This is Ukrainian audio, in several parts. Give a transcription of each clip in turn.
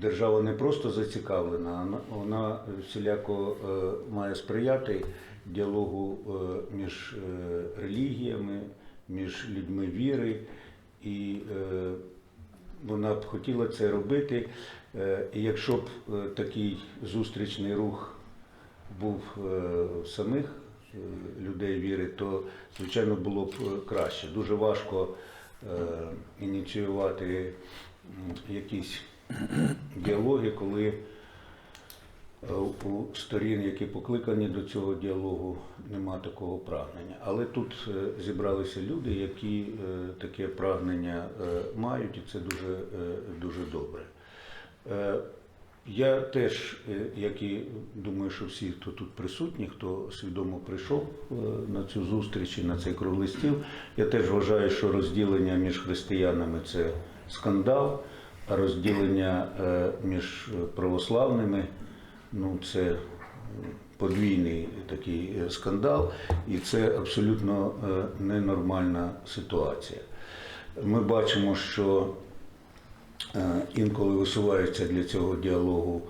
держава не просто зацікавлена, вона- всіляко е, має сприяти діалогу е, між е, релігіями, між людьми віри, і вона б хотіла це робити. І якщо б такий зустрічний рух був самих людей віри, то звичайно було б краще. Дуже важко ініціювати якісь діалоги, коли е, у сторін, які покликані до цього діалогу, нема такого прагнення. Але тут е, зібралися люди, які е, таке прагнення мають, і це дуже, дуже добре. Я теж, як і думаю, що всі, хто тут присутні, хто свідомо прийшов на цю зустріч і на цей круглий стіл, я теж вважаю, що розділення між християнами це скандал, розділення е, між православними ну, це подвійний такий е, скандал, і це абсолютно е, ненормальна ситуація. Ми бачимо, що інколи висуваються для цього діалогу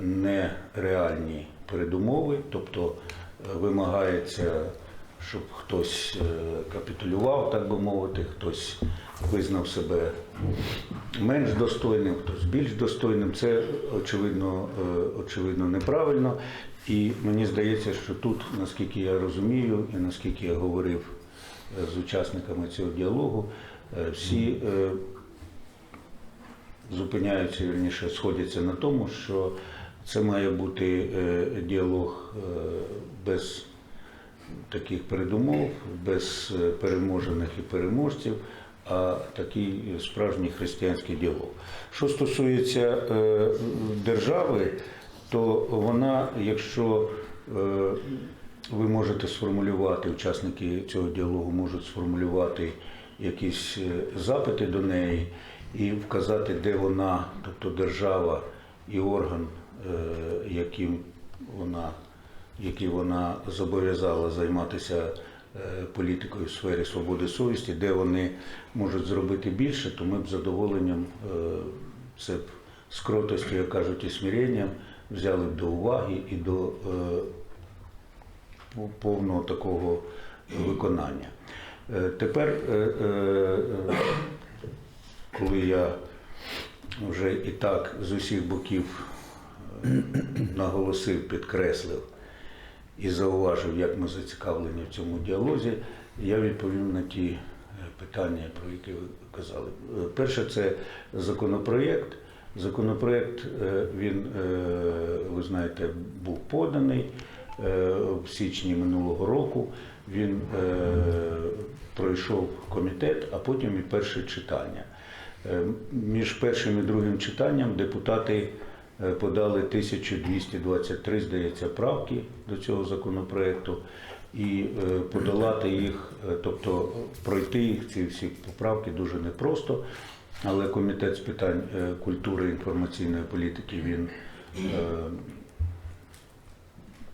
нереальні передумови, тобто вимагається, щоб хтось е, капітулював, так би мовити, хтось визнав себе менш достойним, хтось більш достойним. Це очевидно, е, очевидно неправильно. І мені здається, що тут, наскільки я розумію, і наскільки я говорив е, з учасниками цього діалогу, всі зупиняються, вірніше, сходяться на тому, що це має бути діалог без таких передумов, без е, переможених і переможців, а такий справжній християнський діалог. Що стосується е, держави, то вона, якщо е, ви можете сформулювати, учасники цього діалогу можуть сформулювати якісь запити до неї і вказати, де вона, тобто держава і орган, яким вона, який вона зобов'язала займатися е, політикою в сфері свободи совісті, де вони можуть зробити більше, то ми б задоволенням е, це б з як кажуть, і смиренням взяли б до уваги і до е, повного такого виконання. Тепер, коли я вже і так з усіх боків наголосив, підкреслив і зауважив, як ми зацікавлені в цьому діалозі, я відповім на ті е, питання, про які ви казали. Е, Перше, це законопроєкт. Законопроєкт, е, він, ви знаєте, був поданий в січні минулого року. Він пройшов комітет, а потім і перше читання. Між першим і другим читанням депутати подали 1223, здається, правки до цього законопроекту, і е, подолати їх, е, тобто пройти їх, ці всі поправки дуже непросто. Але комітет з питань е, культури і інформаційної політики він е,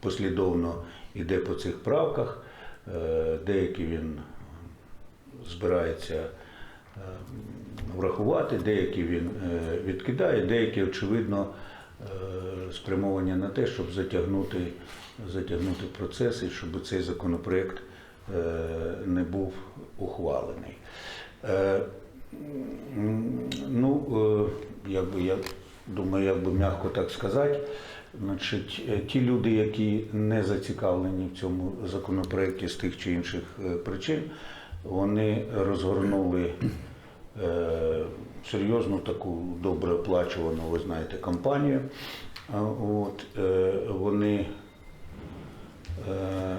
послідовно йде по цих правках. Е, Деякі він збирається е, врахувати, деякі він е, відкидає, деякі, очевидно, е, спрямовані на те, щоб затягнути, затягнути процес і щоб цей законопроект е, не був ухвалений. Е, Ну, е, як би я думаю, як би м'яко так сказати, значить, е, ті люди, які не зацікавлені в цьому законопроекті з тих чи інших е, причин, вони розгорнули е, серйозну таку добре оплачувану, ви знаєте, кампанію. А, От, е, вони е,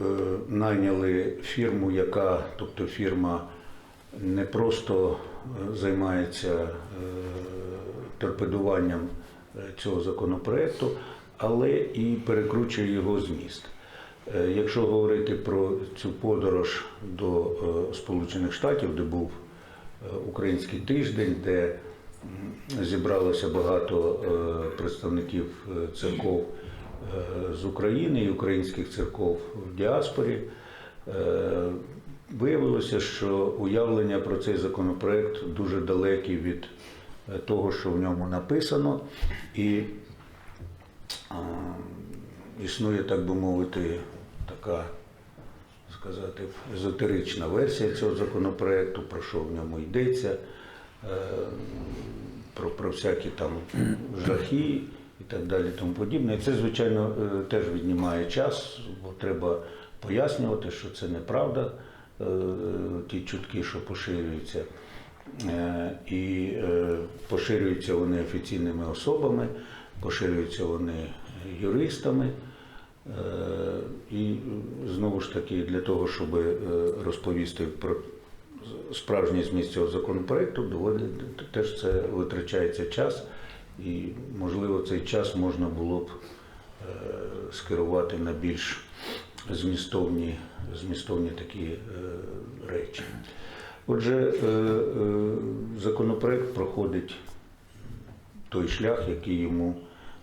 е, найняли фірму, яка, тобто фірма не просто займається торпедуванням цього законопроекту, але і перекручує його зміст. Е, Якщо говорити про цю подорож до е, Сполучених Штатів, де був е, український тиждень, де зібралося багато представників церков з України і українських церков в діаспорі. Виявилося, що уявлення про цей законопроект дуже далекі від того, що в ньому написано, і існує, так би мовити, така сказати, езотерична версія цього законопроекту, про що в ньому йдеться, е, про, про всякі там жахи і так далі, тому подібне. І це, звичайно, е, теж віднімає час, бо треба пояснювати, що це неправда, е, ті чутки, що поширюються. І поширюються вони офіційними особами, поширюються вони юристами. Е, І знову ж таки, для того, щоб е, розповісти про справжній зміст цього законопроекту, доволі теж це витрачається час, і можливо цей час можна було б е, скерувати на більш змістовні, змістовні такі речі. Отже, законопроект проходить той шлях, який йому,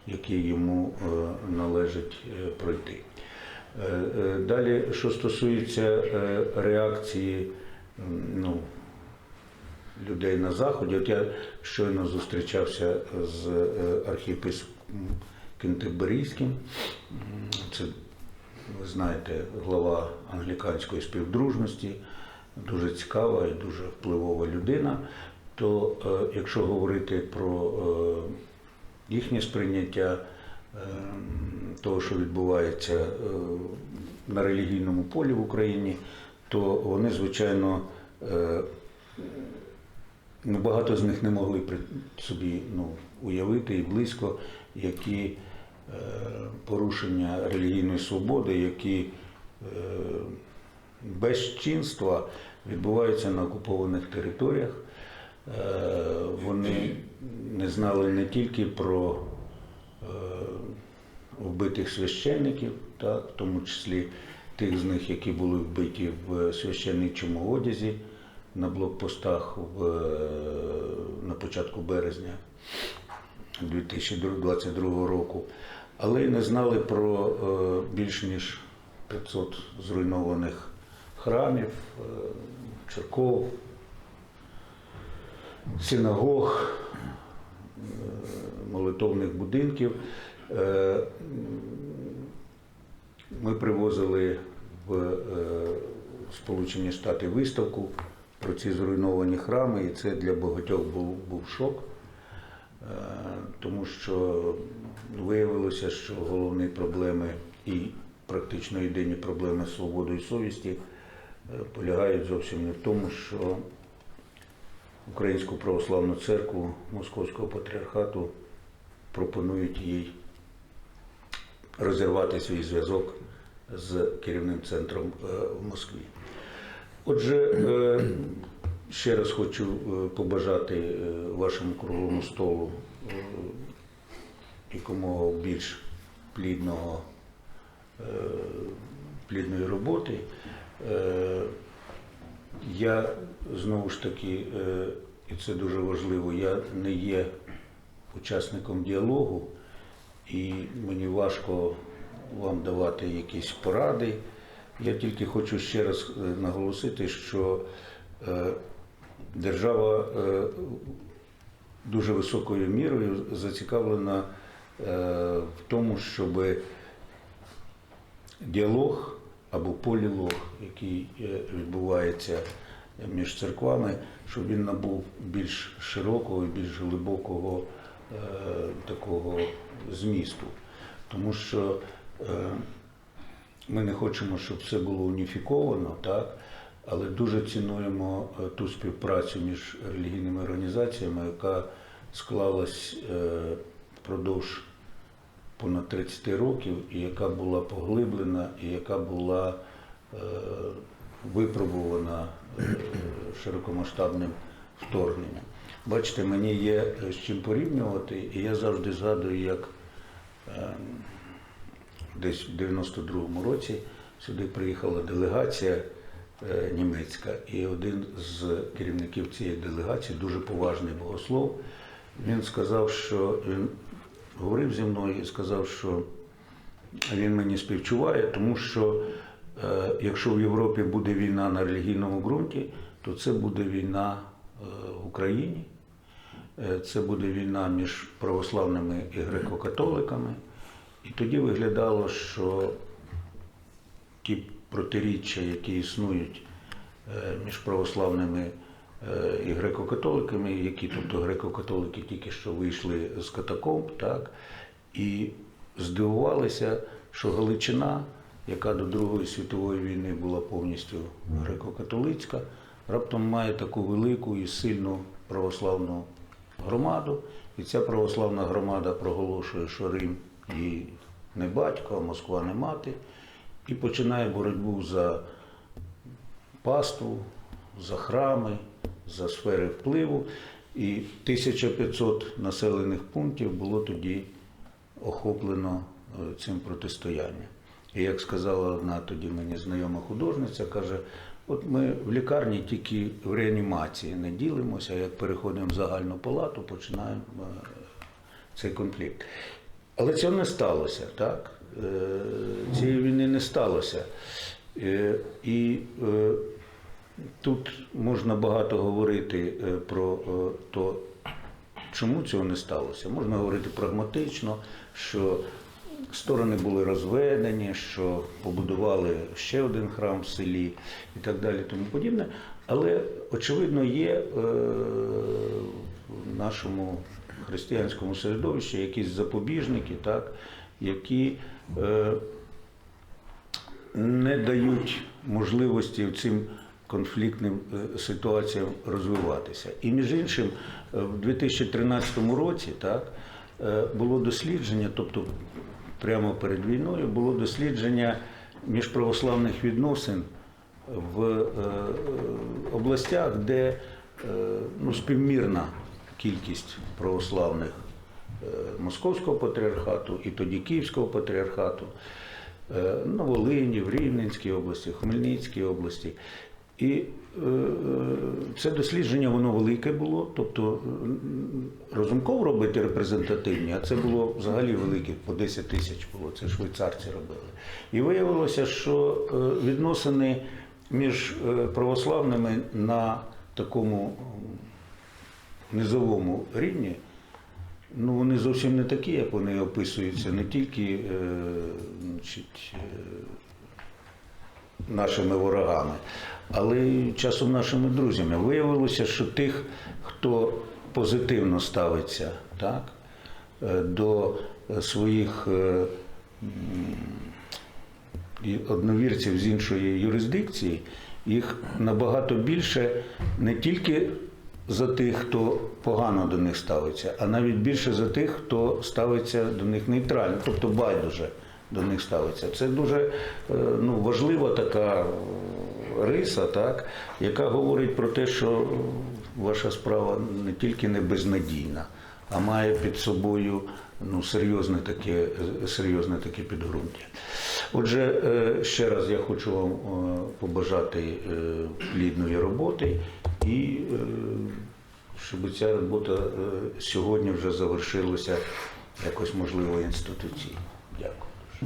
який йому е, належить е, пройти. Е, Далі, що стосується реакції ну, людей на Заході, от я щойно зустрічався з архієпископом Кентерберійським, М, це, ви знаєте, глава англіканської співдружності, дуже цікава і дуже впливова людина. То якщо говорити про їхнє сприйняття е, того, що відбувається е, на релігійному полі в Україні, то вони, звичайно, е, ну, багато з них не могли собі ну, уявити і близько, які е, порушення релігійної свободи, які безчинства відбуваються на окупованих територіях. Вони не знали не тільки про е, вбитих священників, так, в тому числі тих з них, які були вбиті в священничому одязі на блокпостах в, е, на початку березня 2022 року, але й не знали про е, більш ніж 500 зруйнованих храмів, церков, синагог, е, молитовних будинків. Е, Ми привозили в е, Сполучені Штати виставку про ці зруйновані храми, і це для багатьох був, був шок, тому що виявилося, що головні проблеми і практично єдині проблеми з свободою совісті полягають зовсім не в тому, що Українську православну церкву Московського патріархату пропонують їй розірвати свій зв'язок з керівним центром е, в Москві. Отже, е, ще раз хочу е, побажати вашому круглому столу якомога більш плідного, плідної роботи. Я знову ж таки, е, і це дуже важливо, я не є учасником діалогу, і мені важко вам давати якісь поради. Я тільки хочу ще раз е, наголосити, що е, держава дуже високою мірою зацікавлена в тому, щоб діалог або полілог, який е, відбувається між церквами, щоб він набув більш широкого і більш глибокого е, такого змісту. Тому що е, ми не хочемо, щоб все було уніфіковано, так? але дуже цінуємо ту співпрацю між релігійними організаціями, яка склалась впродовж понад 30 років, і яка була поглиблена, і яка була е, випробувана е, широкомасштабним вторгненням. Бачите, мені є е, з чим порівнювати, і я завжди згадую, як е, десь в 92-му році сюди приїхала делегація е, німецька, і один з керівників цієї делегації, дуже поважний богослов, він сказав, що він говорив зі мною і сказав, що він мені співчуває, тому що Е, Якщо в Європі буде війна на релігійному ґрунті, то це буде війна е, в Україні. Е, Це буде війна між православними і греко-католиками. І тоді виглядало, що ті протиріччя, які існують е, між православними і греко-католиками, які, тобто греко-католики тільки що вийшли з катакомб, так, і здивувалися, що Галичина, яка до Другої світової війни була повністю греко-католицька, раптом має таку велику і сильну православну громаду. І ця православна громада проголошує, що Рим їй не батько, а Москва не мати, і починає боротьбу за паству, за храми, за сфери впливу. І 1500 населених пунктів було тоді охоплено е, цим протистоянням. І як сказала одна тоді мені знайома художниця, каже: от ми в лікарні тільки в реанімації не ділимося, а як переходимо в загальну палату, починаємо е, цей конфлікт. Але цього не сталося, так? Е, Цієї війни не сталося. І тут можна багато говорити е, про е, то, чому цього не сталося. Можна говорити прагматично, що сторони були розведені, що побудували ще один храм в селі і так далі, тому подібне. Але очевидно є е, в нашому християнському середовищі якісь запобіжники, так, які не дають можливості цим конфліктним е, ситуаціям розвиватися. І між іншим, е, в 2013 році так, е, було дослідження, тобто прямо перед війною було дослідження міжправославних відносин в областях, де ну, співмірна кількість православних Московського патріархату і тоді Київського патріархату, на Волині, в Рівненській області, Хмельницькій області. І е, це дослідження воно велике було, тобто м, робити репрезентативні, а це було взагалі велике, по 10 тисяч було, це швейцарці робили. І виявилося, що е, відносини між е, православними на такому низовому рівні, ну вони зовсім не такі, як вони описуються, не тільки е, значить, е, нашими ворогами, але часом нашими друзями. Виявилося, що тих, хто позитивно ставиться так, е, до своїх е, одновірців з іншої юрисдикції, їх набагато більше не тільки за тих, хто погано до них ставиться, а навіть більше за тих, хто ставиться до них нейтрально, тобто байдуже до них ставиться. Це дуже е, ну, важлива така риса, так, яка говорить про те, що ваша справа не тільки не безнадійна, а має під собою ну, серйозне таке, серйозне таке підґрунтя. Отже, е, ще раз я хочу вам е, побажати е, плідної роботи і щоб ця робота сьогодні вже завершилася якось можливо інституційно. Дякую.